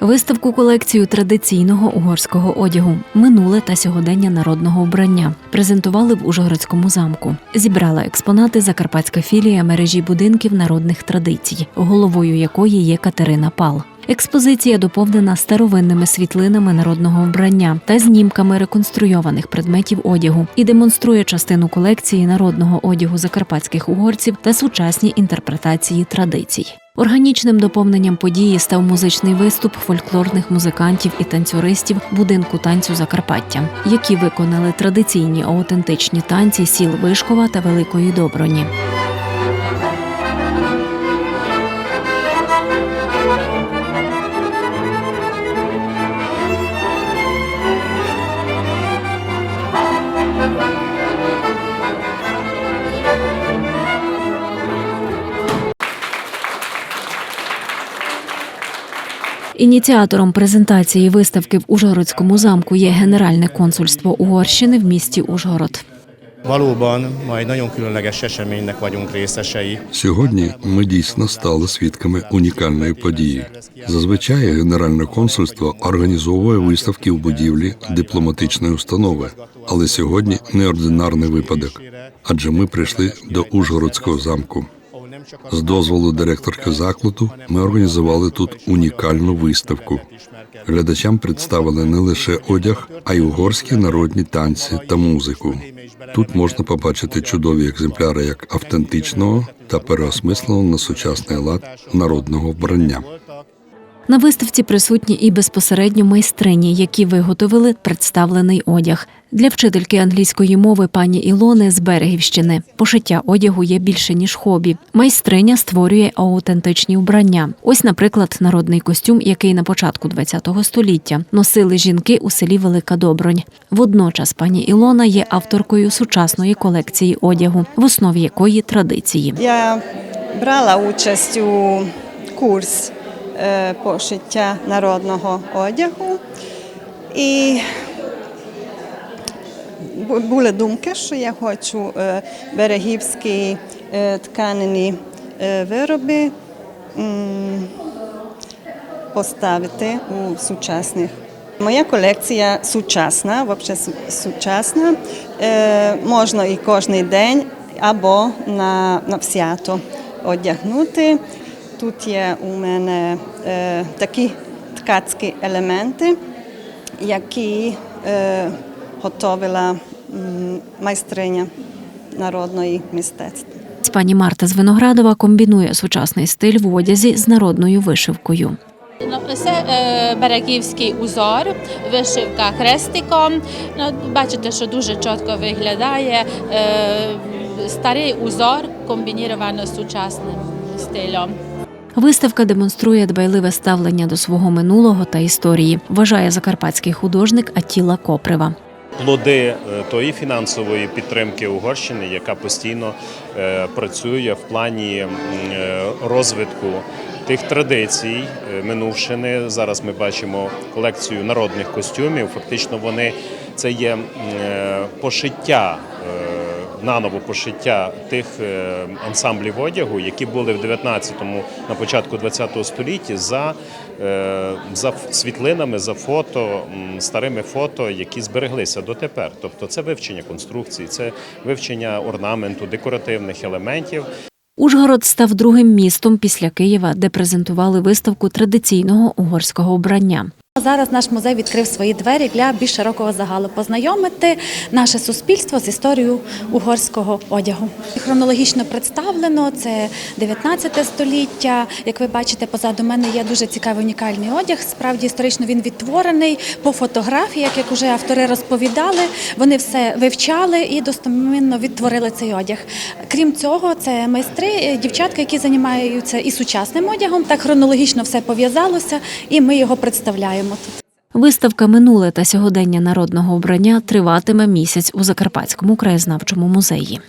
Виставку колекцію традиційного угорського одягу, минуле та сьогодення народного вбрання презентували в Ужгородському замку. Зібрала експонати закарпатська філія мережі будинків народних традицій, головою якої є Катерина Пал. Експозиція доповнена старовинними світлинами народного вбрання та знімками реконструйованих предметів одягу і демонструє частину колекції народного одягу закарпатських угорців та сучасні інтерпретації традицій. Органічним доповненням події став музичний виступ фольклорних музикантів і танцюристів будинку танцю Закарпаття, які виконали традиційні аутентичні танці сіл Вишкова та Великої Доброні. Ініціатором презентації виставки в Ужгородському замку є Генеральне консульство Угорщини в місті Ужгород. Сьогодні ми дійсно стали свідками унікальної події. Зазвичай Генеральне консульство організовує виставки в будівлі дипломатичної установи, але сьогодні неординарний випадок, адже ми прийшли до Ужгородського замку. З дозволу директорки закладу ми організували тут унікальну виставку. Глядачам представили не лише одяг, а й угорські народні танці та музику. Тут можна побачити чудові екземпляри як автентичного та переосмисленого на сучасний лад народного вбрання. На виставці присутні і безпосередньо майстрині, які виготовили представлений одяг. Для вчительки англійської мови пані Ілони з Берегівщини пошиття одягу є більше ніж хобі. Майстриня створює аутентичні вбрання. Ось, наприклад, народний костюм, який на початку ХХ століття носили жінки у селі Велика Добронь. Водночас пані Ілона є авторкою сучасної колекції одягу, в основі якої традиції. Я брала участь у курс е, пошиття народного одягу і були думки, що я хочу е, берегівські е, тканині е, вироби поставити у сучасних. Моя колекція сучасна, взагалі сучасна. Е, можна і кожен день або на, на свято одягнути. Тут є у мене е, такі ткацькі елементи, які е, готовила майстриня народної мистецтва. Пані Марта з Виноградова комбінує сучасний стиль в одязі з народною вишивкою. Ну, Це е, берегівський узор, вишивка хрестиком. Ну, бачите, що дуже чітко виглядає е, старий узор комбініровано з сучасним стилем. Виставка демонструє дбайливе ставлення до свого минулого та історії, вважає закарпатський художник Атіла Коприва. плоди е, тої фінансової підтримки Угорщини, яка постійно е, працює в плані е, розвитку тих традицій минувшини. Зараз ми бачимо колекцію народних костюмів. Фактично, вони це є пошиття. Наново пошиття тих е, ансамблів одягу, які були в 19-му, на початку 20-го столітті, за, е, за світлинами, за фото, старими фото, які збереглися дотепер. Тобто це вивчення конструкцій, це вивчення орнаменту, декоративних елементів. Ужгород став другим містом після Києва, де презентували виставку традиційного угорського вбрання. Зараз наш музей відкрив свої двері для більш широкого загалу познайомити наше суспільство з історією угорського одягу. Хронологічно представлено це 19 століття. Як ви бачите, позаду мене є дуже цікавий унікальний одяг. Справді історично він відтворений по фотографіях, як уже автори розповідали. Вони все вивчали і достомінно відтворили цей одяг. Крім цього, це майстри, е, дівчатки, які займаються і сучасним одягом. Так хронологічно все пов'язалося, і ми його представляємо тут. Виставка минуле та сьогодення народного обрання триватиме місяць у Закарпатському краєзнавчому музеї.